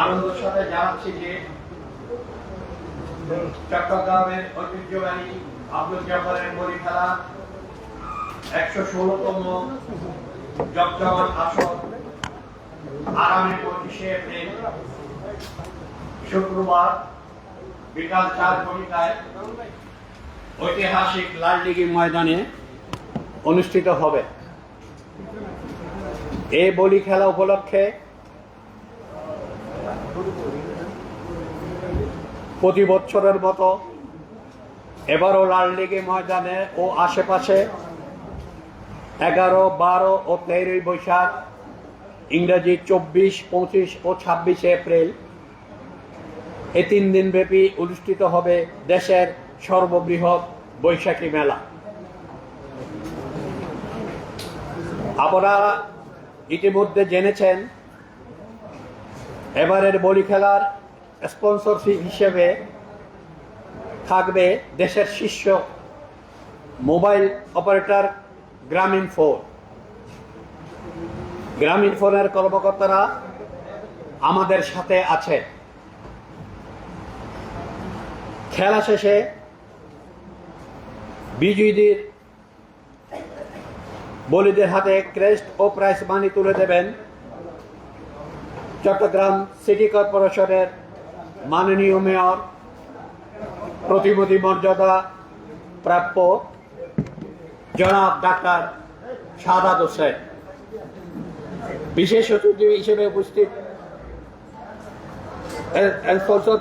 আনন্দের সাথে জানাচ্ছি যে চট্টগ্রামের ঐতিহ্যবাহী আব্দুল জব্বারের বলি খেলা একশো ষোলোতম জগজগন আসর আগামী পঁচিশে এপ্রিল শুক্রবার বিকাল চার ঘটিকায় ঐতিহাসিক লালডিগি ময়দানে অনুষ্ঠিত হবে। এই বলি খেলা উপলক্ষে প্রতি বছরের মতো এবারও লাল লিগে ময়দানে ও আশেপাশে এগারো, বারো ও তেরোই বৈশাখ, ইংরেজি চব্বিশ, পঁচিশ ও ছাব্বিশে এপ্রিল। এই তিন দিনব্যাপী অনুষ্ঠিত হবে দেশের সর্ববৃহৎ বৈশাখী মেলা। আপনারা ইতিমধ্যে জেনেছেন এবারের বলি খেলার স্পন্সরশিপ হিসেবে থাকবে দেশের শীর্ষ মোবাইল অপারেটর গ্রামীণ ফোন গ্রামীণ ফোনের কর্মকর্তারা আমাদের সাথে আছে। খেলা শেষে বিজয়ীদের, বলিদের হাতে ক্রেস্ট ও প্রাইজ মানি তুলে দেবেন চট্টগ্রাম সিটি কর্পোরেশনের মাননীয় মেয়র প্রতিমন্ত্রী মর্যাদা প্রাপ্য জনাব ডাক্তার সাদাত হোসেন। বিশেষ অতিথি হিসেবে উপস্থিত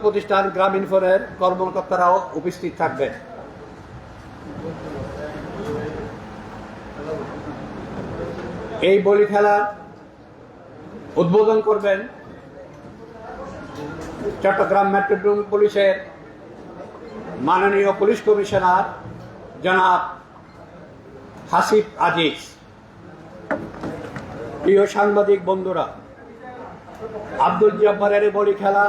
প্রতিষ্ঠান গ্রামীণ ফোনের কর্মকর্তারাও উপস্থিত থাকবেন। এই বলি খেলার উদ্বোধন করবেন চট্টগ্রাম মেট্রোপলিটন পুলিশের মাননীয় পুলিশ কমিশনার জনাব হাসিফ আজিজ। প্রিয় সাংবাদিক বন্ধুরা, আব্দুল জব্বারের বলি খেলা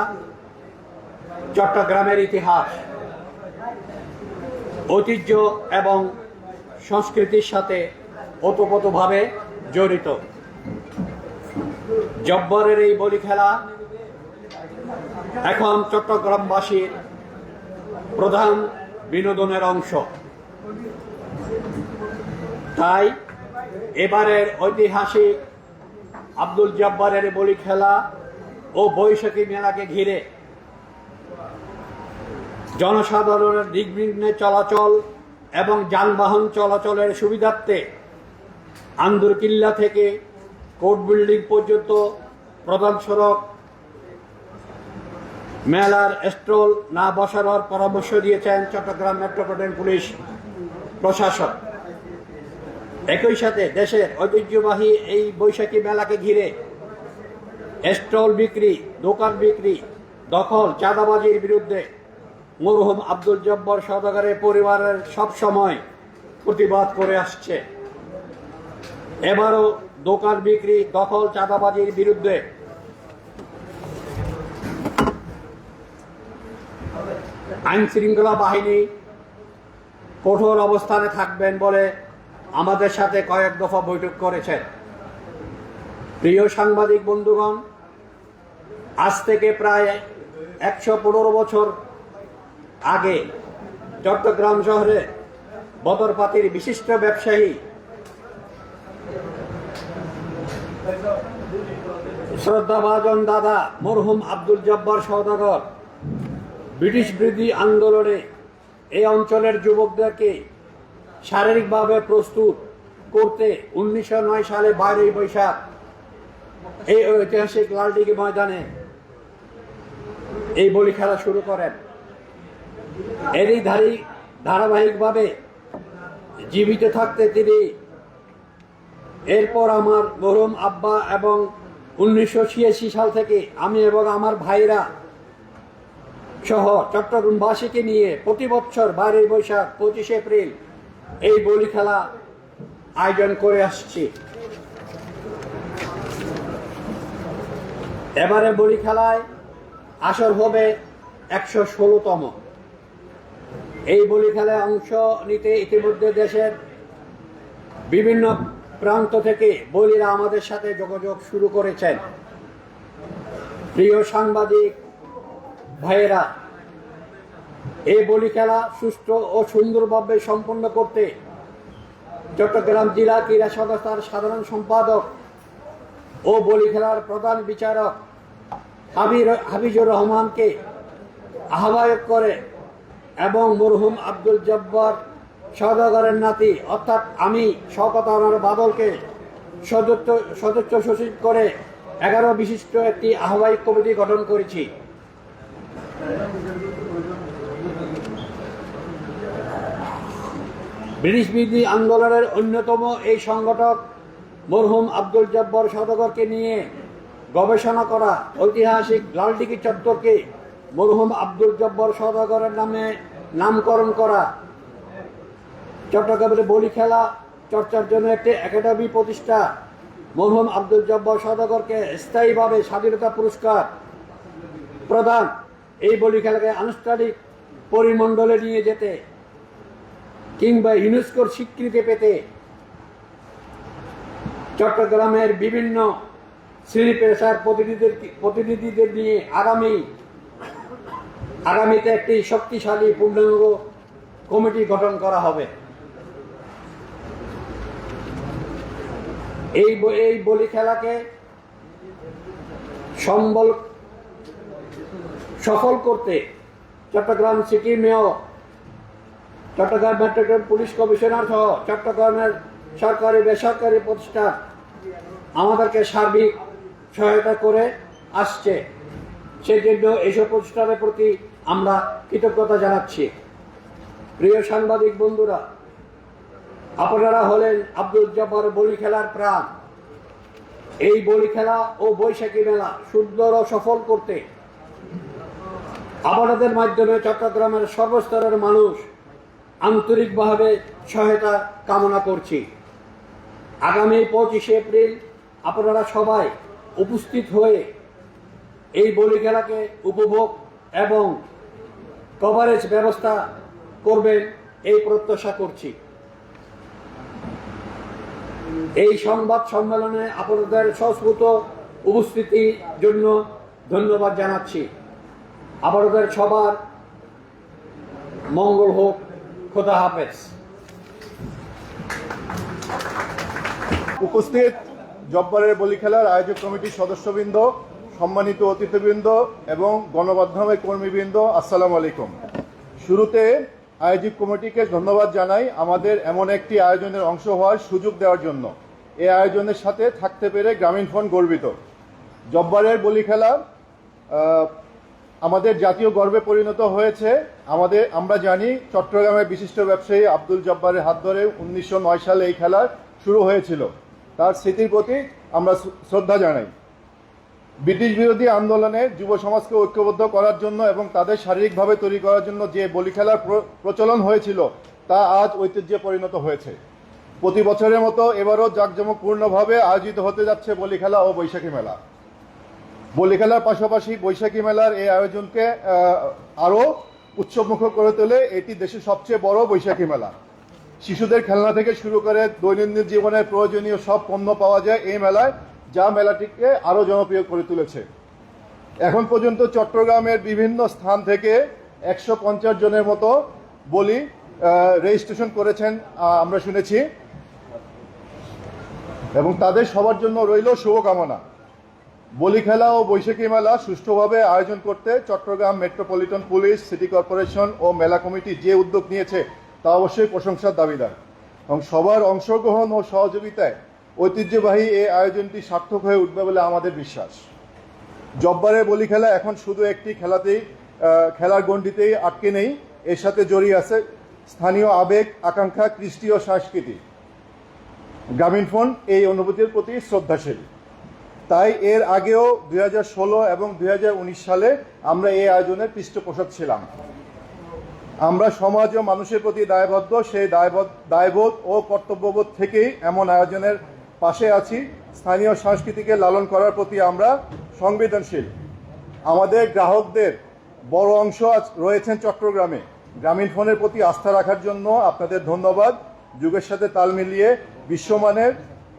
চট্টগ্রামের ইতিহাস, ঐতিহ্য এবং সংস্কৃতির সাথে ওতপ্রোতভাবে জড়িত। জব্বরের এই বলি খেলা এখন চট্টগ্রামবাসীর প্রধান বিনোদনের অংশ। তাই এবারের ঐতিহাসিক আব্দুল জব্বারের বলি খেলা ও বৈশাখী মেলাকে ঘিরে জনসাধারণের নির্বিঘ্নে চলাচল এবং যানবাহন চলাচলের সুবিধার্থে আন্দরকিল্লা থেকে কোর্ট বিল্ডিং পর্যন্ত প্রধান সড়ক। মেলার স্টল না বসানোর পরামর্শ দিয়েছেন চট্টগ্রাম মেট্রোপলিটন পুলিশ প্রশাসন একই সাথে দেশের ঐতিহ্যবাহী এই বৈশাখী মেলাকে ঘিরে স্টল বিক্রি, দোকান বিক্রি, দখল, চাঁদাবাজির বিরুদ্ধে মরহুম আব্দুল জব্বর সদাগরের পরিবারের সব সময় প্রতিবাদ করে আসছে। এবারও দোকান বিক্রি দখল চাঁদাবাজির বিরুদ্ধে। আইন শৃঙ্খলা বাহিনী কঠোর অবস্থানে থাকবেন বলে আমাদের সাথে কয়েক দফা বৈঠক করেছেন। প্রিয় সাংবাদিক বন্ধুগণ, আজ থেকে প্রায় একশো পনেরো বছর আগে চট্টগ্রাম শহরে বদরপাতির বিশিষ্ট ব্যবসায়ী শ্রদ্ধাভাজন দাদা মরহুম আব্দুল জব্বার সওদাগর। ব্রিটিশ বিরোধী আন্দোলনে এই অঞ্চলের যুবকদেরকে শারীরিকভাবে প্রস্তুত করতে উনিশশো নয় সালে বাইরই বৈশাখ এই ঐতিহাসিক লালডিগি ময়দানে এই বলি খেলা শুরু করেন। এরই ধারি ধারাবাহিকভাবে জীবিত থাকতে তিনি এরপর আমার মরহুম আব্বা এবং উনিশশো ছিয়াশি সাল থেকে আমি এবং আমার ভাইরা সহ চট্টগ্রামবাসীকে নিয়ে প্রতি বছর বারোই বৈশাখ পঁচিশে এপ্রিল এই বলি খেলা আয়োজন করে আসছি। এবারে বলি খেলায় আসর হবে একশো ষোলোতম। এই বলি খেলায় অংশ নিতে ইতিমধ্যে দেশের বিভিন্ন প্রান্ত থেকে বলিরা আমাদের সাথে যোগাযোগ শুরু করেছেন। প্রিয় সাংবাদিক ভাইয়েরা এই বলি খেলা সুষ্ঠু ও সুন্দরভাবে সম্পন্ন করতে চট্টগ্রাম জেলা ক্রীড়া সংস্থার সাধারণ সম্পাদক ও বলি খেলার প্রধান বিচারক হাবির হাবিজুর রহমানকে আহ্বায়ক করে এবং মরহুম আব্দুল জব্বার সদাগরের নাতি, অর্থাৎ আমি আনোয়ার বাদলকে সদস্য সদস্য সচিব করে এগারো বিশিষ্ট একটি আহ্বায়ক কমিটি গঠন করেছি। ব্রিটিশ বিরোধী আন্দোলনের অন্যতম এই সংগঠক মরহুম আব্দুল জব্বর সদগরকে নিয়ে গবেষণা করা ঐতিহাসিক লালডিগি চত্বরকে মরহুম আব্দুল জব্বর সদগরের নামে নামকরণ করা চট্টগ্রামের বলি খেলা, চর্চার জন্য একটি একাডেমি প্রতিষ্ঠা। মরহুম আব্দুল জব্বর সদগরকে স্থায়ীভাবে স্বাধীনতা পুরস্কার প্রদান। এই বলি খেলাকে আনুষ্ঠানিক পরিমণ্ডলে নিয়ে যেতে কিংবা ইউনেস্কোর স্বীকৃতি পেতে চট্টগ্রামের বিভিন্ন শ্রেণি পেশার প্রতিনিধিদের প্রতিনিধিদের নিয়ে আগামী, আগামীতে একটি শক্তিশালী পূর্ণাঙ্গ কমিটি গঠন করা হবে। এই এই বলি খেলাকে সম্বল সফল করতে Chattogram city mayor, Chattogram metropolitan police commissioner সহ চট্টগ্রামের সরকারি বেসরকারি প্রতিষ্ঠান আমাদেরকে সার্বিক সহায়তা করে আসছে। সেই জন্য এইসব প্রতিষ্ঠানের প্রতি আমরা কৃতজ্ঞতা জানাচ্ছি। প্রিয় সাংবাদিক বন্ধুরা আপনারা হলেন আব্দুল জব্বার বলি খেলার প্রাণ। এই বলি খেলা ও বৈশাখী মেলা সুন্দর ও সফল করতে আপনাদের মাধ্যমে চট্টগ্রামের সর্বস্তরের মানুষ আন্তরিকভাবে সহায়তা কামনা করছি। আগামী পঁচিশে এপ্রিল আপনারা সবাই উপস্থিত হয়ে এই বলি খেলাকে উপভোগ এবং কভারেজ ব্যবস্থা করবেন এই প্রত্যাশা করছি। এই সংবাদ সম্মেলনে আপনাদের সংস্কৃত উপস্থিতির জন্য ধন্যবাদ জানাচ্ছি। আপনাদের সবার মঙ্গল হোক, খোদা হাফেজ। উপস্থিত জব্বারের বলি খেলার আয়োজক কমিটির সদস্যবৃন্দ, সম্মানিত অতিথিবৃন্দ এবং গণমাধ্যমের কর্মীবৃন্দ, আসসালামু আলাইকুম। শুরুতে আয়োজক কমিটিকে ধন্যবাদ জানাই আমাদের এমন একটি আয়োজনের অংশ হওয়ার সুযোগ দেওয়ার জন্য। এই আয়োজনের সাথে থাকতে পেরে গ্রামীণ ফোন গর্বিত। জব্বারের বলি খেলা আমাদের জাতীয় গর্বে পরিণত হয়েছে। আমাদের, আমরা জানি চট্টগ্রামের বিশিষ্ট ব্যবসায়ী আব্দুল জব্বারের হাত ধরে উনিশশো নয় সালে এই খেলা শুরু হয়েছিল। তার স্মৃতির প্রতি আমরা শ্রদ্ধা জানাই। ব্রিটিশ বিরোধী আন্দোলনে যুব সমাজকে ঐক্যবদ্ধ করার জন্য এবং তাদের শারীরিকভাবে তৈরি করার জন্য যে বলি খেলার প্র- প্রচলন হয়েছিল, তা আজ ঐতিহ্যে পরিণত হয়েছে। প্রতি বছরের মতো এবারও জাঁকজমকপূর্ণভাবে আয়োজিত হতে যাচ্ছে বলি খেলা ও বৈশাখী মেলা। বলি খেলার পাশাপাশি বৈশাখী মেলার এই আয়োজনকে আরও উৎসবমুখর করে তোলে এটি দেশের সবচেয়ে বড় বৈশাখী মেলা। শিশুদের খেলনা থেকে শুরু করে দৈনন্দিন জীবনের প্রয়োজনীয় সব পণ্য পাওয়া যায় এই মেলায়। যা মেলাটিকে আরও জনপ্রিয় করে তুলেছে। এখন পর্যন্ত চট্টগ্রামের বিভিন্ন স্থান থেকে একশো পঞ্চাশ জনের মতো বলি রেজিস্ট্রেশন করেছেন আমরা শুনেছি। এবং তাদের সবার জন্য রইল শুভকামনা। বলি খেলা ও বৈশাখী মেলা সুষ্ঠুভাবে আয়োজন করতে Chattogram metropolitan police, city corporation ও মেলা কমিটি যে উদ্যোগ নিয়েছে, তা অবশ্যই প্রশংসার দাবিদার। এবং সবার অংশগ্রহণ ও সহযোগিতায় ঐতিহ্যবাহী এই আয়োজনটি সার্থক হয়ে উঠবে বলে আমাদের বিশ্বাস। জব্বারের বলি খেলা এখন শুধু একটি খেলাতেই খেলার গণ্ডিতেই আটকে নেই, এর সাথে জড়িয়ে আছে স্থানীয় আবেগ, আকাঙ্ক্ষা, কৃষ্টি ও সংস্কৃতি। গ্রামীণ ফোন এই অনুভূতির প্রতি শ্রদ্ধাশীল। তাই এর আগেও দুই হাজার ষোলো এবং দুই হাজার উনিশ সালে আমরা এই আয়োজনের পৃষ্ঠপোষক ছিলাম। আমরা সমাজ ও মানুষের প্রতি দায়বদ্ধ, সেই দায়বদ্ধ, দায়বোধ ও কর্তব্যবোধ থেকেই এমন আয়োজনের পাশে আছি। স্থানীয় সংস্কৃতিকে লালন করার প্রতি আমরা সংবেদনশীল। আমাদের গ্রাহকদের বড় অংশ আজ রয়েছেন চট্টগ্রামে। গ্রামীণ ফোনের প্রতি আস্থা রাখার জন্য আপনাদের ধন্যবাদ। যুগের সাথে তাল মিলিয়ে বিশ্বমানের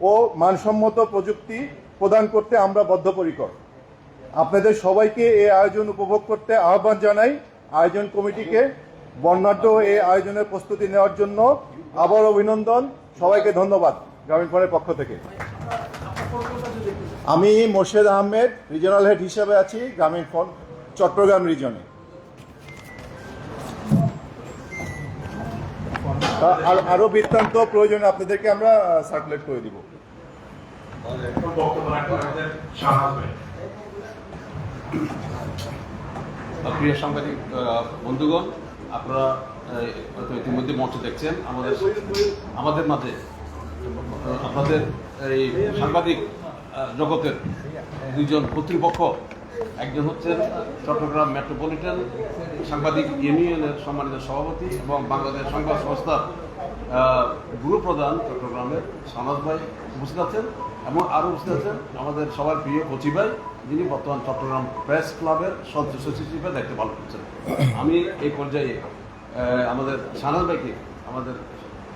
ও মানসম্মত প্রযুক্তি প্রদান করতে আমরা বদ্ধপরিকর। আপনাদের সবাইকে এই আয়োজন উপভোগ করতে আহ্বান জানাই। আয়োজন কমিটিকে বর্ণাঢ্য এই আয়োজনের প্রস্তুতি নেওয়ার জন্য আবার অভিনন্দন। সবাইকে ধন্যবাদ। গ্রামীণ ফোনের পক্ষ থেকে। আমি মোর্শেদ আহমেদ রিজনাল হেড হিসেবে আছি গ্রামীণ ফোন চট্টগ্রাম রিজনে আরও বৃত্তান্ত প্রয়োজনে আপনাদেরকে আমরা সার্কুলেট করে দিব। প্রিয় সাংবাদিক বন্ধুগণ, আপনারা ইতিমধ্যে মঞ্চ দেখছেন। আমাদের আমাদের মাঝে আপনাদের এই সাংবাদিক জগতের দুইজন কর্তৃপক্ষ, একজন হচ্ছেন চট্টগ্রাম মেট্রোপলিটন সাংবাদিক ইউনিয়নের সম্মানিত সভাপতি এবং বাংলাদেশ সংবাদ সংস্থার গুরু প্রধান চট্টগ্রামের সনাজ ভাই উপস্থিত আছেন এবং আরও উপস্থিত আছেন আমাদের সবার প্রিয় কচি ভাই, যিনি বর্তমান চট্টগ্রাম প্রেস ক্লাবের সদস্য সচিব হিসেবে দায়িত্ব পালন করছেন। আমি এই পর্যায়ে আমাদের সানাজ ভাইকে, আমাদের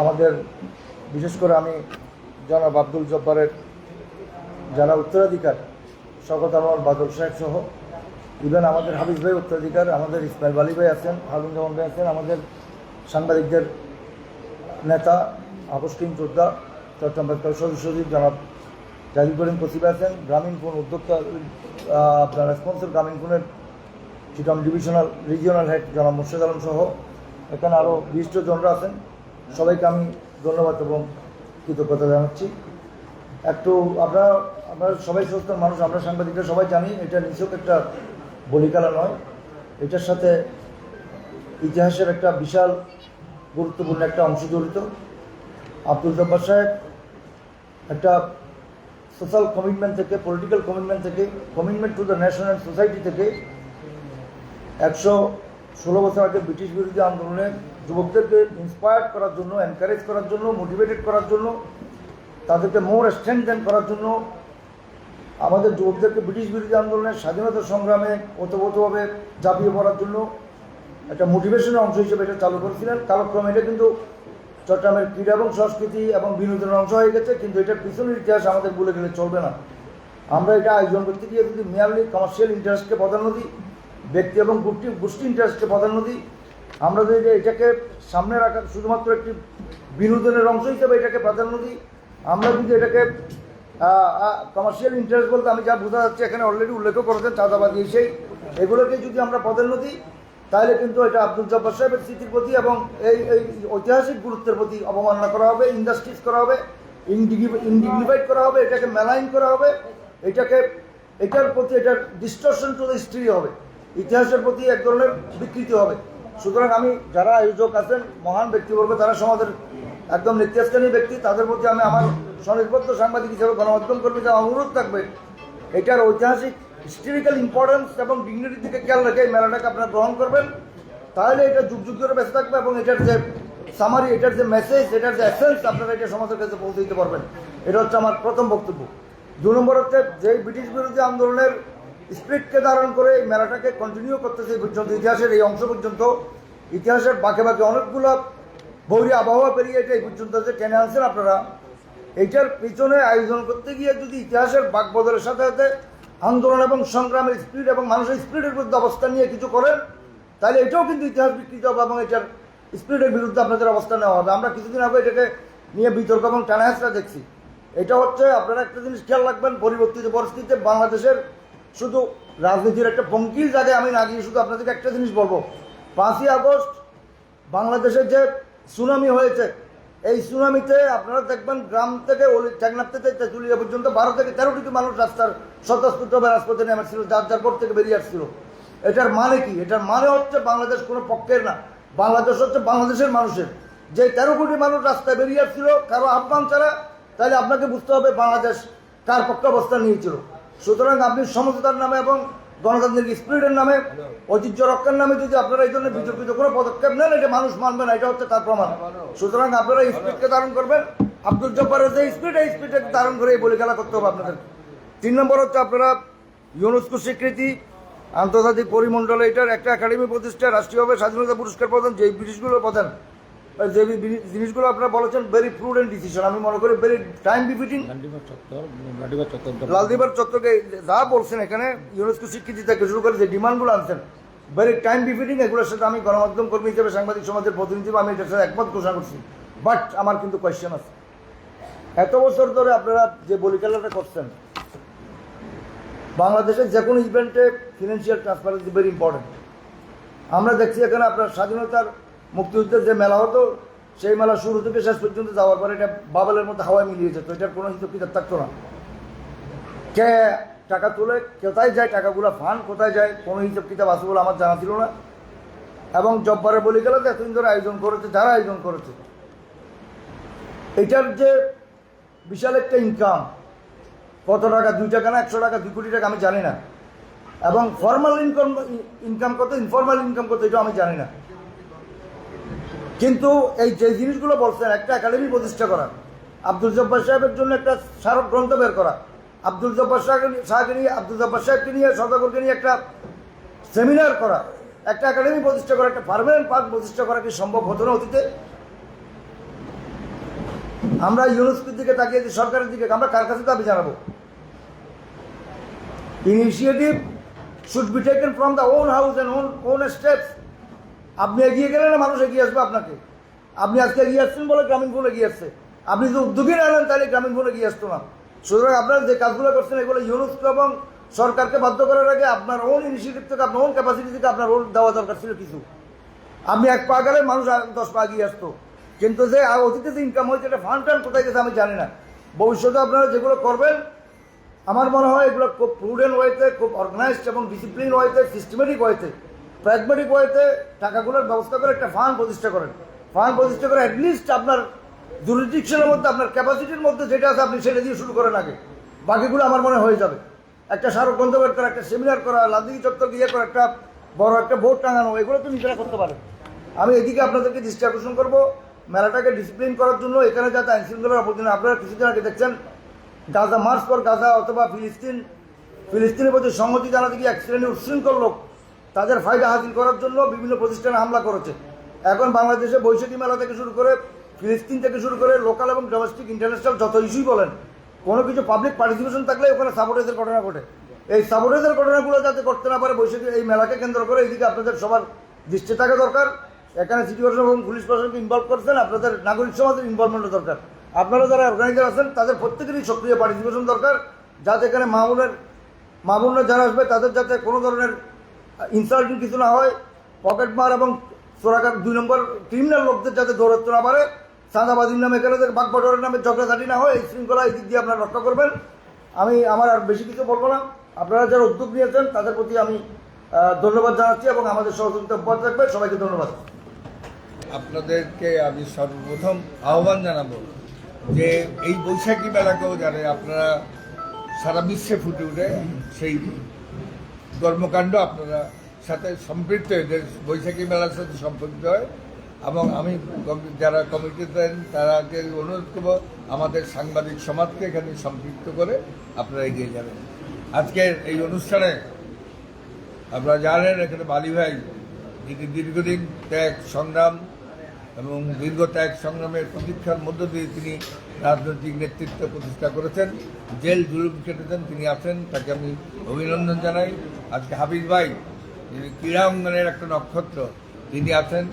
আমাদের, বিশেষ করে আমি জনাব আব্দুল জব্বারের যারা উত্তরাধিকার শকত আনোয়ার বাদল সাহেব সহ, ইভেন আমাদের হাফিজ ভাই উত্তরাধিকার, আমাদের ইসমাইল আলী ভাই আছেন, হারুন জামান ভাই আছেন, আমাদের সাংবাদিকদের নেতা আবস্কিন যোদ্ধা, চট্টগ্রাম সদস্য সচিব জনাব জাহিদ করিম কসিব আছেন, গ্রামীণ ফোন উদ্যোক্তা আপনার রেসপন্সর গ্রামীণ ফোনের চিটং ডিভিশনাল রিজিওনাল হেড জনাব মুর্শেদ আলম সহ, এখানে আরও বিশিষ্ট জনরা আছেন। সবাইকে আমি ধন্যবাদ এবং কৃতজ্ঞতা জানাচ্ছি। একটু আমরা আমরা সবাই সচেতন মানুষ, আমরা সাংবাদিকরা সবাই জানি, এটা নিছক একটা বলিকালা নয়। এটার সাথে ইতিহাসের একটা বিশাল গুরুত্বপূর্ণ একটা অংশ জড়িত। আব্দুল জব্বার সাহেব একটা সোশ্যাল কমিটমেন্ট থেকে, পলিটিক্যাল কমিটমেন্ট থেকে, commitment to the nation and society থেকে একশো ষোলো বছর আগে ব্রিটিশ বিরোধী আন্দোলনে যুবকদেরকে ইন্সপায়ার্ড করার জন্য এনকারেজ করার জন্য মোটিভেটেড করার জন্য, তাদেরকে মোর স্ট্রেংথেন করার জন্য আমাদের যুবকদেরকে ব্রিটিশ বিরোধী আন্দোলনের স্বাধীনতা সংগ্রামে ওতপ্রোতভাবে ঝাঁপিয়ে পড়ার জন্য একটা মোটিভেশনের অংশ হিসেবে এটা চালু করেছিলেন। কালক্রমে এটা কিন্তু চট্টগ্রামের ক্রীড়া এবং সংস্কৃতি এবং বিনোদনের অংশ হয়ে গেছে, কিন্তু এটার পিছনের ইতিহাস আমাদের বলে গেলে চলবে না। আমরা এটা আয়োজন করতে গিয়ে যদি মেয়ারলি কমার্শিয়াল ইন্টারেস্টকে প্রাধান্য দিই, ব্যক্তি এবং গোষ্ঠী গোষ্ঠী ইন্টারেস্টকে প্রাধান্য দিই আমরা যদি এটাকে সামনে রাখা শুধুমাত্র একটি বিনোদনের অংশ হিসেবে এটাকে প্রাধান্য দিই, আমরা যদি এটাকে কমার্শিয়াল ইন্টারেস্ট বলতে আমি যা বোঝা যাচ্ছে এখানে অলরেডি উল্লেখ করেছেন চাঁদাবাদি সেই এগুলোকে যদি আমরা প্রাধান্য দিই, তাহলে কিন্তু এটা আব্দুল জব্বার সাহেবের স্মৃতির প্রতি এবং এই এই ঐতিহাসিক গুরুত্বের প্রতি অবমাননা করা হবে ইন্ডাস্ট্রিজ করা হবে ইনডিগনিফাইড করা হবে, এটাকে মেলাইন করা হবে, এটাকে এটার প্রতি এটার ডিস্টর্শন টু দ্য হিস্ট্রি হবে, ইতিহাসের প্রতি এক ধরনের বিকৃতি হবে। সুতরাং আমি যারা আয়োজক আছেন, মহান ব্যক্তিবর্গ, তারা সমাজের একদম নিত্যস্থানী ব্যক্তি, তাদের প্রতি আমি আমার স্বনির্বদ্ধ সাংবাদিক হিসেবে গণমাধ্যম কর্মী যা অনুরোধ থাকবে, এটার ঐতিহাসিক হিস্টোরিক্যাল ইম্পর্টেন্স এবং ডিগনিটির দিকে খেয়াল রেখে এই মেলাটাকে আপনারা গ্রহণ করবেন। তাহলে এটা যুগ যুগ ধরে বেঁচে থাকবে এবং এটার যে সামারি এটার যে মেসেজ এটার যে এসেন্স আপনারা এটা সমাজের কাছে পৌঁছে দিতে পারবেন। এটা হচ্ছে আমার প্রথম বক্তব্য। দু নম্বর হচ্ছে যে ব্রিটিশ বিরোধী আন্দোলনের স্পিরিটকে ধারণ করে এই মেলাটাকে কন্টিনিউ করতেছে এই পর্যন্ত, ইতিহাসের এই অংশ পর্যন্ত। ইতিহাসের বাঁকে বাঁকে অনেকগুলো বৌরি আবহাওয়া পেরিয়ে এটা এই পর্যন্ত যে টেনে আনছেন আপনারা। এইটার পিছনে আয়োজন করতে গিয়ে যদি ইতিহাসের বাক বদলের সাথে সাথে আন্দোলন এবং সংগ্রামের স্পিরিট এবং মানুষের স্পিরিটের বিরুদ্ধে অবস্থান নিয়ে কিছু করেন, তাহলে এটাও কিন্তু ইতিহাস বিকৃত হবে এবং এটার স্পিরিটের বিরুদ্ধে আপনাদের অবস্থান নেওয়া হবে। আমরা কিছুদিন আগে এটাকে নিয়ে বিতর্ক এবং টানাহাসটা দেখছি। এটা হচ্ছে, আপনারা একটা জিনিস খেয়াল রাখবেন, পরিবর্তিত পরিস্থিতিতে বাংলাদেশের শুধু রাজনীতির একটা পঙ্কিল জায়গায় আমি না গিয়ে শুধু আপনাদেরকে একটা জিনিস বলব। পাঁচই আগস্ট বাংলাদেশের যে সুনামি হয়েছে, এই সুনামিতে আপনারা দেখবেন গ্রাম থেকে ওলি টেকনাফ থেকে তেঁতুলিয়া পর্যন্ত বারো থেকে তেরোটি মানুষ রাস্তার স্বতঃস্ফূর্তভাবে রাজপথে নেমে আসছিল যার যার পর থেকে বেরিয়ে আসছিল। এটার মানে কি? এটার মানে হচ্ছে বাংলাদেশ কোনো পক্ষের না। বাংলাদেশ হচ্ছে বাংলাদেশের মানুষের। যে তেরো কোটি মানুষ রাস্তায় বেরিয়ে আসছিল, কারও আহ্বান ছাড়া, তাহলে আপনাকে বুঝতে হবে বাংলাদেশ কার পক্ষে অবস্থান নিয়েছিল। সুতরাং আপনি সমঝোতার নামে এবং গণতান্ত্রিক স্পিরিটের নামে, ঐতিহ্য রক্ষার নামে যদি আপনারা এই ধরনের বিতর্কিত কোনো পদক্ষেপ নেন, এটা মানুষ মানবে না, এটা হচ্ছে তার প্রমাণ। সুতরাং আপনারা স্পিডকে ধারণ করবেন। আব্দুল জব্বারের যে স্পিড, এই স্পিডে ধারণ করে এই বলি খেলা করতে হবে আপনাদের তিন নম্বর হচ্ছে আপনারা ইউনেস্কো স্বীকৃতি, আন্তর্জাতিক পরিমণ্ডলে, এটার একটা একাডেমি প্রতিষ্ঠা, রাষ্ট্রীয়ভাবে স্বাধীনতা পুরস্কার প্রদান যে জিনিসগুলো প্রদান যে জিনিসগুলো আপনারা বলেছেন ভেরি প্রুডেন্ট ডিসিশন আমি মনে করি ভেরি টাইম বিফিটিং লালদিবার চত্বরকে যা বলছেন এখানে ইউনেস্কো স্বীকৃতি থেকে শুরু করে যে ডিমান্ডগুলো আনছেন ভেরি টাইম বিফিটিং এগুলোর সাথে আমি গণমাধ্যম কর্মী হিসেবে সাংবাদিক সমাজের প্রতিনিধি আমি এটার সাথে একমত ঘোষণা করছি। বাট আমার কিন্তু কোয়েশ্চেন আছে। এত বছর ধরে আপনারা যে বলি খেলাটা করছেন বাংলাদেশের যে কোনো ইভেন্টে ফিনান্সিয়াল ট্রান্সপারেন্সি ভেরি ইম্পর্টেন্ট আমরা দেখছি এখানে আপনার স্বাধীনতার মুক্তিযুদ্ধের যে মেলা হতো, সেই মেলা শুরু থেকে শেষ পর্যন্ত যাওয়ার পরে এটা বাবেলের মধ্যে হাওয়ায় মিলিয়ে যেত। এটার কোনো হিসাব কিতাব থাকতো না। কে টাকা তুলে, কোথায় যায়, টাকাগুলো ফান, কোথায় যায়, কোনো হিসাব কিতাব আছে বলে আমার জানা ছিল না। এবং জব্বারে বলি যে এতদিন ধরে আয়োজন করেছে, যারা আয়োজন করেছে। এটার যে বিশাল একটা ইনকাম কত টাকা, দুই টাকা না, একশো টাকা, দুই কোটি টাকা আমি জানি না। এবং ফর্মাল ইনকাম ইনকাম কত ইনফর্মাল ইনকাম কত এটা আমি জানি না। কিন্তু এই যে জিনিসগুলো বলছেন, একটা একাডেমি প্রতিষ্ঠা করা, আব্দুল জব্বার সাহেবের জন্য একটা স্মারক গ্রন্থ বের করা, আব্দুল জব্বার সাহেব সাহেবকে নিয়ে আব্দুল জব্বার সাহেবকে নিয়ে সদাগরকে নিয়ে একটা সেমিনার করা, একটা একাডেমি প্রতিষ্ঠা করা, একটা পারমানেন্ট পার্ক প্রতিষ্ঠা করা কি সম্ভব হতো না অতীতে? আমরা ইউনেস্কোর দিকে তাকিয়ে আছি, সরকারের দিকে, আমরা কার কাছে দাবি জানাব? Initiative should be taken from the own house and own own steps আপনি এগিয়ে গেলে না মানুষ এগিয়ে আসবে আপনাকে? আপনি আজকে এগিয়ে আসছেন বলে গ্রামীণ ফোন এগিয়ে আসছে। আপনি যদি উদ্যোগী না নেন তাহলে গ্রামীণ ফোন এগিয়ে আসতো না। সুতরাং আপনারা যে কাজগুলো করছেন, এগুলো ইউনেস্কো এবং সরকারকে বাধ্য করার আগে আপনার ওন ইনিশিয়েটিভ থেকে, আপনার ওন ক্যাপাসিটি থেকে আপনার ওন দেওয়া দরকার ছিল কিছু। আপনি এক পা গেলে মানুষ দশ পা এগিয়ে আসতো। কিন্তু যে অতীতে যে ইনকাম হয়েছে, এটা ফান্ড টান্ড কোথায় গেছে আমি জানি না। ভবিষ্যতে আপনারা যেগুলো করবেন, আমার মনে হয় এগুলো খুব প্রুডেন্ট ওয়েতে খুব অর্গানাইজড এবং ডিসিপ্লিন ওয়েতে সিস্টেমেটিক ওয়েতে প্র্যাগমেটিক ওয়েতে টাকাগুলোর ব্যবস্থা করে একটা ফান্ড প্রতিষ্ঠা করেন। ফান্ড প্রতিষ্ঠা করে অ্যাটলিস্ট আপনার জুরিডিকশনের মধ্যে, আপনার ক্যাপাসিটির মধ্যে যেটা আছে আপনি সেটা দিয়ে শুরু করেন আগে। বাকিগুলো আমার মনে হয়ে যাবে। একটা স্মারক গ্রন্থ করা, একটা সেমিনার করা লাদিগি চত্বর ইয়ে করা, একটা বড় একটা বোর্ড টাঙানো, এগুলো তো নিজেরা করতে পারেন। আমি এদিকে আপনাদেরকে দৃষ্টি আকর্ষণ করব। মেলাটাকে ডিসিপ্লিন করার জন্য এখানে যাতে আইন শৃঙ্খলার অবদিন আপনারা কিছুদিন আগে দেখছেন, গাজা মার্চ পর গাজা অথবা ফিলিস্তিন, ফিলিস্তিনের প্রতি সংহতি জানাতে গিয়ে এক শ্রেণির উচ্ছৃঙ্খল লোক তাদের ফায়দা হাসিল করার জন্য বিভিন্ন প্রতিষ্ঠানে হামলা করেছে। এখন বাংলাদেশে বৈশাখী মেলা থেকে শুরু করে ফিলিস্তিন থেকে শুরু করে লোকাল এবং ডোমেস্টিক ইন্টারন্যাশনাল যত ইস্যুই বলেন, কোনো কিছু পাবলিক পার্টিসিপেশন থাকলে ওখানে সাবোটেজের ঘটনা ঘটে। এই সাবোটেজের ঘটনাগুলো যাতে করতে না পারে, বৈশাখী এই মেলাকে কেন্দ্র করে এইদিকে আপনাদের সবার দৃষ্টি থাকা দরকার। এখানে সিটি কর্পোরেশন এবং পুলিশ প্রশাসনকে ইনভলভ করছেন, আপনাদের নাগরিক সমাজের ইনভলভমেন্ট দরকার। আপনারা যারা অর্গানাইজার আছেন, তাদের প্রত্যেকেরই সক্রিয় পার্টিসিপেশন দরকার। যাতে এখানে মামুনের মামুনরা যারা আসবে, তাদের যাতে কোনো ধরনের ইনসাল্টিং কিছু না হয়, পকেট মার এবং চোরাকার দুই নম্বর ক্রিমিনাল লোকদের যাতে দৌড়াতে না পারে, চাঁদাবাজির নামে এখানে বাগবটরের নামে ঝগড়াঝাটি না হয়, এই শৃঙ্খলা এই দিক দিয়ে আপনারা রক্ষা করবেন। আমি আমার আর বেশি কিছু বলব না। আপনারা যারা উদ্যোগ নিয়েছেন, তাদের প্রতি আমি ধন্যবাদ জানাচ্ছি এবং আমাদের সহযোগিতা অব্যাহত থাকবে সবাইকে ধন্যবাদ। আপনাদেরকে আমি সর্বপ্রথম আহ্বান জানাব যে এই বৈশাখী মেলাকেও যারা আপনারা সারা বিশ্বে ফুটে উঠে সেই কর্মকাণ্ড আপনারা সাথে সম্পৃক্ত, যে বৈশাখী মেলার সাথে সম্পৃক্ত হয়। এবং আমি যারা কমিটিতে তারাকে অনুরোধ করব, আমাদের সাংবাদিক সমাজকে এখানে সম্পৃক্ত করে আপনারা এগিয়ে যাবেন। আজকের এই অনুষ্ঠানে আপনারা জানেন, এখানে বালি ভাই যিনি দীর্ঘদিন ত্যাগ সংগ্রাম এবং দীর্ঘ ত্যাগ সংগ্রামের প্রতীক্ষার মধ্য দিয়ে তিনি রাজনৈতিক নেতৃত্ব প্রতিষ্ঠা করেছেন, জেল জুলুম কেটেছেন তিনি আছেন, তাকে আমি অভিনন্দন জানাই। আজকে হাফিজ ভাই, যিনি ক্রীড়া অঙ্গনের একটা নক্ষত্র, তিনি আছেন,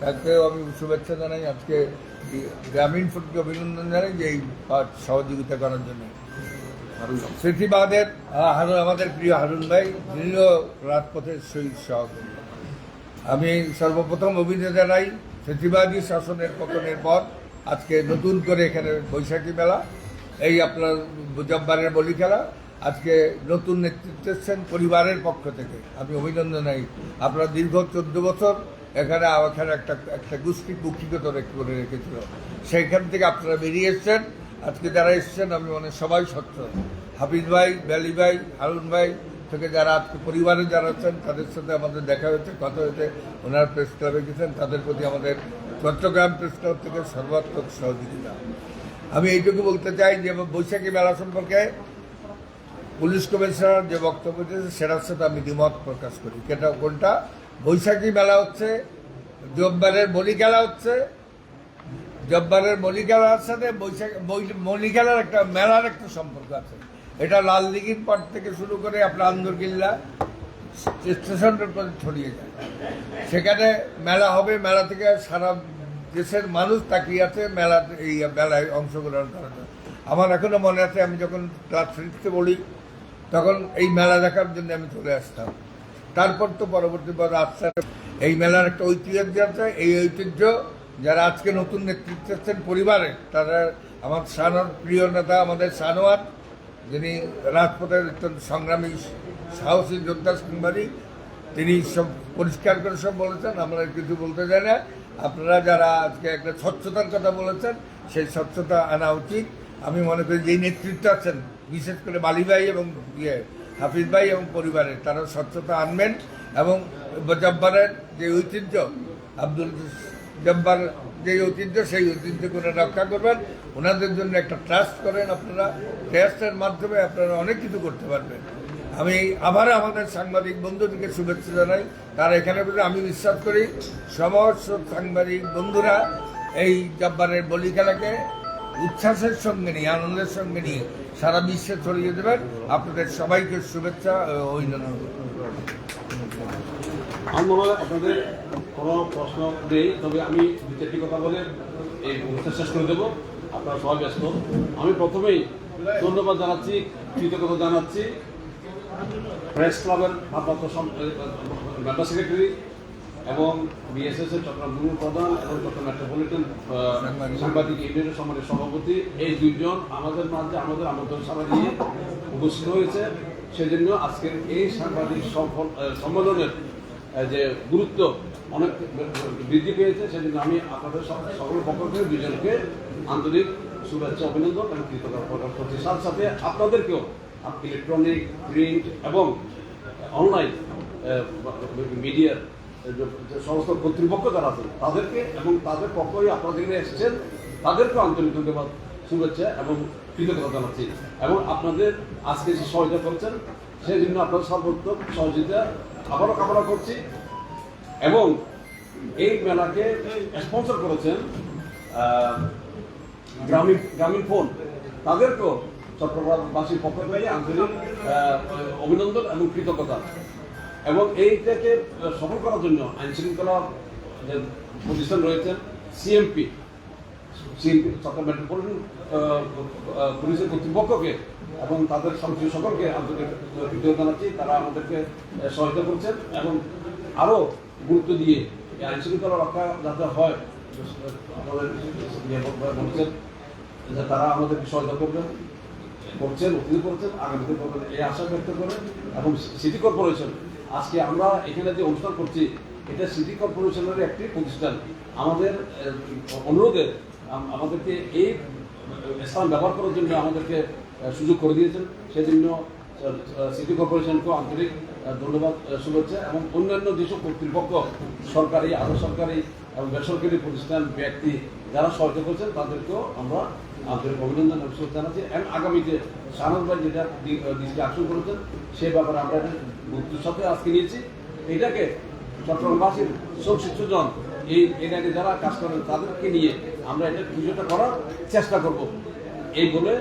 তাকেও আমি শুভেচ্ছা জানাই। আজকে গ্রামীণ ফুটকে অভিনন্দন জানাই যে এই সহযোগিতা করার জন্য। স্মৃতিবাদের হারুন, আমাদের প্রিয় হারুন ভাই, তিনিও রাজপথের শহীদ সহকর্মী আমি সর্বপ্রথম অভিযোগ জানাই স্মৃতিবাদী শাসনের পতনের পর। আজকে নতুন করে এখানে বৈশাখী মেলা, এই আপনার জব্বারের বলি খেলা, আজকে নতুন নেতৃত্ব এসছেন পরিবারের পক্ষ থেকে। আমি অভিনন্দন জানাই আপনারা দীর্ঘ চোদ্দ বছর এখানে এখানে একটা একটা গোষ্ঠী কুক্ষিগত করে রেখেছিল। সেইখান থেকে আপনারা বেরিয়ে এসছেন। আজকে যারা এসছেন, আমি মনে সবাই সত্য হাফিজ ভাই ব্যালি ভাই, হারুন ভাই থেকে যারা আজকে পরিবারে যারা আছেন, তাদের সাথে আমাদের দেখা হয়েছে, কথা হয়েছে। ওনারা প্রেস ক্লাবে গেছেন, তাদের প্রতি আমাদের চট্টগ্রাম প্রেস ক্লাব থেকে সর্বাত্মক সহযোগিতা আমি এইটুকু বলতে চাই যে বৈশাখী মেলা সম্পর্কে পুলিশ কমিশনার যে বক্তব্য দিয়েছে, সেটার সাথে আমি দ্বিমত প্রকাশ করি। কেটা, কোনটা? বৈশাখী মেলা হচ্ছে, জব্বারের বলি খেলা হচ্ছে, জব্বারের খেলার সাথে বৈশাখ বলি একটা, মেলার একটা সম্পর্ক আছে। এটা লাল দিঘির পর থেকে শুরু করে আপনার আন্দরকিল্লা স্টেশনের পর ছড়িয়ে যায়। সেখানে মেলা হবে, মেলা থেকে সারা দেশের মানুষ তাকিয়ে আছে, মেলা, এই মেলায় অংশগ্রহণ করার জন্য। আমার এখনও মনে আছে, আমি যখন ক্লাস থ্রিতে বলি তখন এই মেলা দেখার জন্য আমি চলে আসতাম। তারপর তো পরবর্তী পর আস্তে এই মেলার একটা ঐতিহ্য আছে, এই ঐতিহ্য যারা আজকে নতুন নেতৃত্ব আছেন পরিবারে, তারা আমার সানোয়ার, প্রিয় নেতা আমাদের সানোয়ার, যিনি রাজপথের সংগ্রামী সাহসী যোদ্ধা সাংবাদিক তিনি সব পরিষ্কার করে সব বলেছেন, আমরা কিছু বলতে চাই না। আপনারা যারা আজকে একটা স্বচ্ছতার কথা বলেছেন, সেই স্বচ্ছতা আনা উচিত। আমি মনে করি যে নেতৃত্ব আছেন, বিশেষ করে বালি ভাই এবং ইয়ে হাফিজ ভাই এবং পরিবারের, তারা স্বচ্ছতা আনবেন এবং জব্বারের যে ঐতিহ্য, আব্দুল জব্বার যে ঐতিহ্য, সেই ঐতিহ্য করে রক্ষা করবেন। ওনাদের জন্য একটা ট্রাস্ট করেন আপনারা। ট্রাস্টের মাধ্যমে আপনারা অনেক কিছু করতে পারবেন। আমি আবার আমাদের সাংবাদিক বন্ধুদেরকে শুভেচ্ছা জানাই। তারা এখানে বলে আমি বিশ্বাস করি সমস্ত সাংবাদিক বন্ধুরা এই জব্বারের বলি খেলাকে উচ্ছ্বাসের সঙ্গে নিয়ে, আনন্দের সঙ্গে নিয়ে সারা বিশ্বে ছড়িয়ে দেবেন। আপনাদের সবাইকে শুভেচ্ছা অভিনন্দন। আপনাদের কোনো প্রশ্ন নেই, তবে আমি দু কথা বলে এই অনুষ্ঠান শেষ করে দেবো। আপনারা সবাই ব্যস্ত। আমি প্রথমেই ধন্যবাদ জানাচ্ছি, কৃতজ্ঞতা জানাচ্ছি। প্রেস ক্লাবের ভারপ্রাপ্ত মেম্বার সেক্রেটারি এবং বিএসএস এর চট্টগ্রাম গুরু প্রধান এবং চট্টগ্রাম মেট্রোপলিটন সাংবাদিক ইউনিয়নের সম্মানের সভাপতি, এই দুইজন আমাদের মাঝে আমাদের আমন্ত্রণ সভা দিয়ে উপস্থিত হয়েছে। সেজন্য আজকের এই সাংবাদিক সম্মেলনের যে গুরুত্ব অনেক বৃদ্ধি পেয়েছে, সেজন্য আমি আপনাদের সক- সকলের পক্ষ থেকে দুজনকে আন্তরিক শুভেচ্ছা, অভিনন্দন এবং কৃতজ্ঞতা প্রকাশ করছি। সাথে সাথে আপনাদেরকেও ইলেকট্রনিক প্রিন্ট এবং অনলাইন মিডিয়ার সমস্ত কর্তৃপক্ষ যারা আছেন, তাদেরকে এবং তাদের পক্ষই আপনারা যেখানে এসেছেন তাদেরকেও আন্তরিক ধন্যবাদ, শুভেচ্ছা এবং কৃতজ্ঞতা জানাচ্ছি। এবং আপনাদের আজকে যে সহযোগিতা করছেন, সেই জন্য আপনাদের সর্বোত্তম সহযোগিতা আবারও কামনা করছি। এবং এই মেলাকে স্পন্সর করেছেন গ্রামীণ গ্রামীণ ফোন। তাদেরকেও চট্টগ্রামবাসীর পক্ষ থেকে আন্তরিক অভিনন্দন এবং কৃতজ্ঞতা। এবং এইটাকে সফল করার জন্য আইন শৃঙ্খলা যে প্রতিষ্ঠান রয়েছেন সিএমপি সিএমপি চট্টগ্রাম মেট্রোপলিটন পুলিশের কর্তৃপক্ষকে এবং তাদের সংশ্লিষ্ট সকলকে আন্তরিক কৃতজ্ঞতা জানাচ্ছি। তারা আমাদেরকে সহায়তা করছেন এবং আরও গুরুত্ব দিয়ে আইন শৃঙ্খলা রক্ষা যাতে হয় আমাদের বলছেন যে তারা আমাদেরকে সহায়তা করবেন। করছেন অতীত করছেন, আগামীতে করবেন, এই আশা ব্যক্ত করেন এবং সিটি কর্পোরেশন আজকে আমরা এখানে যে অনুষ্ঠান করছি, এটা সিটি কর্পোরেশনের একটি প্রতিষ্ঠান। আমাদের অনুরোধে আমাদেরকে এই স্থান ব্যবহার করার জন্য আমাদেরকে সুযোগ করে দিয়েছেন। সেজন্য সিটি কর্পোরেশনকেও আন্তরিক ধন্যবাদ শুভেচ্ছা এবং অন্যান্য যেসব কর্তৃপক্ষ, সরকারি, আধা সরকারি এবং বেসরকারি প্রতিষ্ঠান, ব্যক্তি যারা সহায়তা করছেন, তাদেরকেও আমরা আন্তরিক অভিনন্দন শুভেচ্ছা জানাচ্ছি। এবং আগামীতে সানন্দ ভাই যেটা দৃষ্টি আকর্ষণ করেছেন, সে ব্যাপারে আমরা গুরুত্বের সাথে আজকে নিয়েছি। এটাকে চট্টগ্রামবাসীর সব শিশুজন এই এলাকায় যারা কাজ করেন, তাদেরকে নিয়ে আমরা এটা কিছুটা করার চেষ্টা করব। এই বলে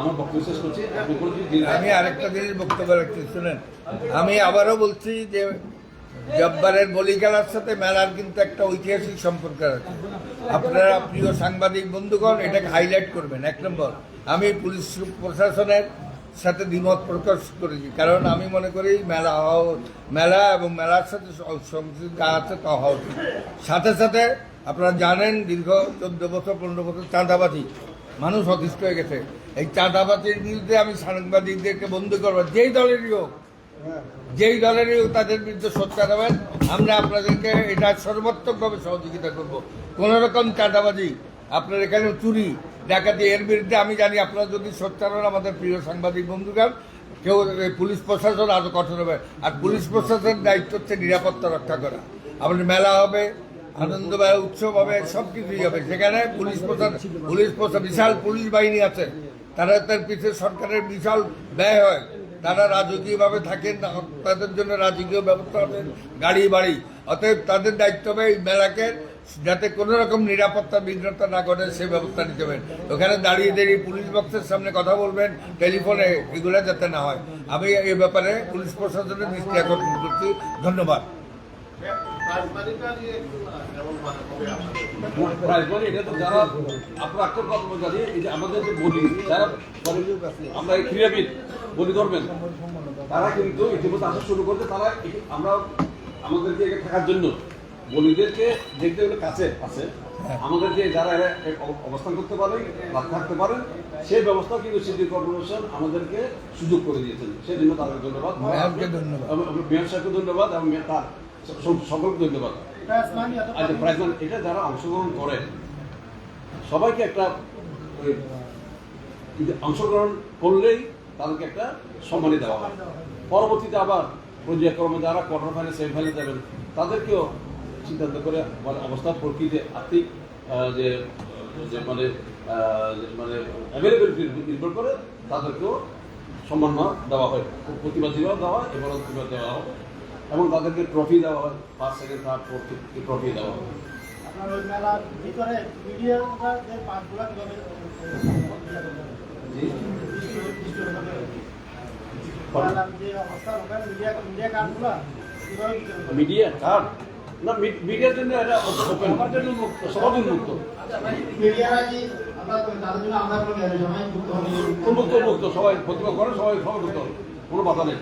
আমার বক্তব্য শেষ করছি। আমি আরেকটা জিনিস বক্তব্য রাখছি শুনেন। আমি আবারও বলছি যে জব্বারের বলি খেলার সাথে মেলার কিন্তু একটা ঐতিহাসিক সম্পর্ক আছে। আপনারা প্রিয় সাংবাদিক বন্ধুগণ, এটাকে হাইলাইট করবেন। এক নম্বর, আমি পুলিশ প্রশাসনের সাথে দ্বিমত প্রকাশ করেছি। কারণ আমি মনে করি মেলা হওয়া, মেলা এবং মেলার সাথে যা আছে তা হওয়া উচিত। সাথে সাথে আপনারা জানেন, দীর্ঘ চোদ্দ বছর, পনেরো বছর চাঁদাবাজি, মানুষ অতিষ্ঠ হয়ে গেছে। এই চাঁদাবাজির বিরুদ্ধে আমি সাংবাদিকদেরকে বন্ধ করব। যেই দলেরই হোক যেই দলেরই তাদের বিরুদ্ধে সোচ্চার হবেন আমরা আপনাদেরকে এটা সর্বাত্মকভাবে সহযোগিতা করব। কোনো রকম চাঁদাবাজি, আপনার এখানে চুরি, ডাকাতি, এর বিরুদ্ধে আমি জানি আপনারা যদি সোচ্চার হন আমাদের প্রিয় সাংবাদিক বন্ধুগণ, কেউ পুলিশ প্রশাসন আরও কঠোর হবে। আর পুলিশ প্রশাসনের দায়িত্ব হচ্ছে নিরাপত্তা রক্ষা করা। আমাদের মেলা হবে, আনন্দ উৎসব হবে সব কিছুই হবে। সেখানে পুলিশ প্রশাসন পুলিশ প্রশাসন, বিশাল পুলিশ বাহিনী আছে। তারা তার পিছনে সরকারের বিশাল ব্যয় হয়। তারা রাজকীয়ভাবে থাকেন, তাদের জন্য রাজকীয় ব্যবস্থা হবে গাড়ি, বাড়ি। অতএব তাদের দায়িত্ব হবে এই মেলাকে যাতে কোনো রকম নিরাপত্তা বিঘ্নতা না ঘটে, সে ব্যবস্থা নিতে হবে। ওখানে দাঁড়িয়ে দাঁড়িয়ে পুলিশ বক্সের সামনে কথা বলবেন, টেলিফোনে এগুলো যাতে না হয়। আমি এই ব্যাপারে পুলিশ প্রশাসনের দৃষ্টি আকর্ষণ করছি। ধন্যবাদ। যারা আপনার কথা জানি এই যে আমাদের যে বলি যারা মানে আমরা এই ক্রীড়াবিদ বলি ধরবেন তারা কিন্তু ইতিমধ্যে আসা শুরু করছে তারা আমরা আমাদেরকে এখানে থাকার জন্য বলিদেরকে দেখতে গেলে কাছে আছে আমাদেরকে যারা এরা অবস্থান করতে পারেন বা থাকতে পারেন সেই ব্যবস্থা কিন্তু সিটি কর্পোরেশন আমাদেরকে সুযোগ করে দিয়েছেন। সেই জন্য তাদের ধন্যবাদ। ধন্যবাদ। এবং মেয়র সাহেবকে ধন্যবাদ এবং তার সকলকে ধন্যবাদ। আচ্ছা প্রাইজ মানি এটা যারা অংশগ্রহণ করে সবাইকে একটা অংশগ্রহণ করলেই তাদেরকে একটা সম্মানী দেওয়া হয়। পরবর্তীতে আবার পর্যায়ক্রমে যারা কোয়ার্টার ফাইনাল সেমিফাইনালে যাবেন তাদেরকেও সিদ্ধান্ত করে মানে অবস্থার প্রকৃতি আর্থিক যে মানে মানে অ্যাভেলেবিলিটি নির্ভর করে তাদেরকেও সম্মান দেওয়া হয়। প্রতিবাদীরাও দেওয়া হয় এবং প্রতিবাদ দেওয়া হয়। এবং তাদেরকে ট্রফি দেওয়া হয় first second third fourth trophy দেওয়া হয়। Media card? না মিডিয়ার জন্য এটা ওপেন মুক্ত সবার মুক্ত। মুক্ত মুক্ত সবাই প্রতিভা করে সবাই সবাই মুক্ত কোনো বাধা নেই।